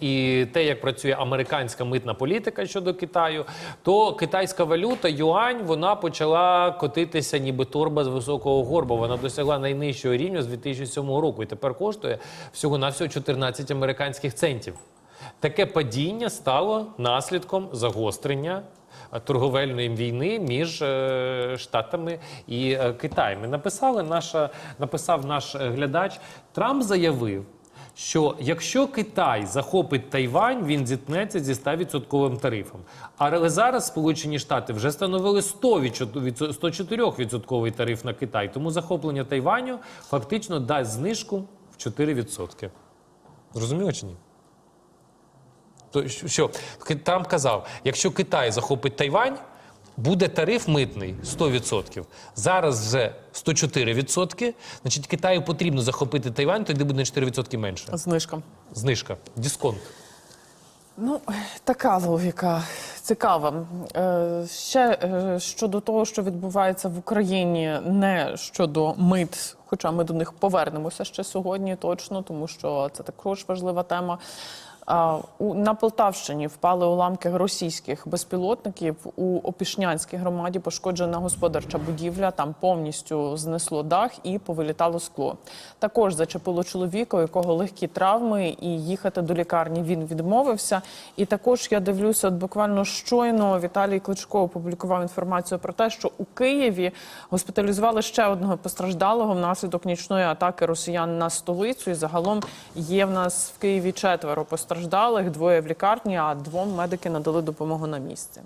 і те, як працює американська митна політика щодо Китаю, то китайська валюта юань вона почала котитися, ніби торба з високого горба. Вона досягла найнижчого рівня з 2007 року і тепер коштує всього на всього 14 американських центів. Таке падіння стало наслідком загострення торговельної війни між е, Штатами і е, Китаєм. Написали наша, написав наш е, глядач. Трамп заявив, що якщо Китай захопить Тайвань, він зіткнеться зі 100% тарифом. Але зараз Сполучені Штати вже встановили 104% тариф на Китай. Тому захоплення Тайваню фактично дасть знижку в 4%. Зрозуміло чи ні? То що Трамп казав, якщо Китай захопить Тайвань, буде тариф митний 100%. Зараз вже 104%. Значить, Китаю потрібно захопити Тайвань, тоді буде на 4% менше. Знижка. Знижка, дисконт. Ну, така логіка цікава. Е, ще е, щодо того, що відбувається в Україні, не щодо мит, хоча ми до них повернемося ще сьогодні, точно, тому що це також важлива тема. На Полтавщині впали уламки російських безпілотників у Опішнянській громаді. Пошкоджена господарча будівля. Там повністю знесло дах і повилітало скло. Також зачепило чоловіка, у якого легкі травми, і їхати до лікарні він відмовився. І також я дивлюся, от буквально щойно Віталій Кличко опублікував інформацію про те, що у Києві госпіталізували ще одного постраждалого внаслідок нічної атаки росіян на столицю. І загалом є в нас в Києві четверо постраждалих, двоє в лікарні, а двом медики надали допомогу на місці.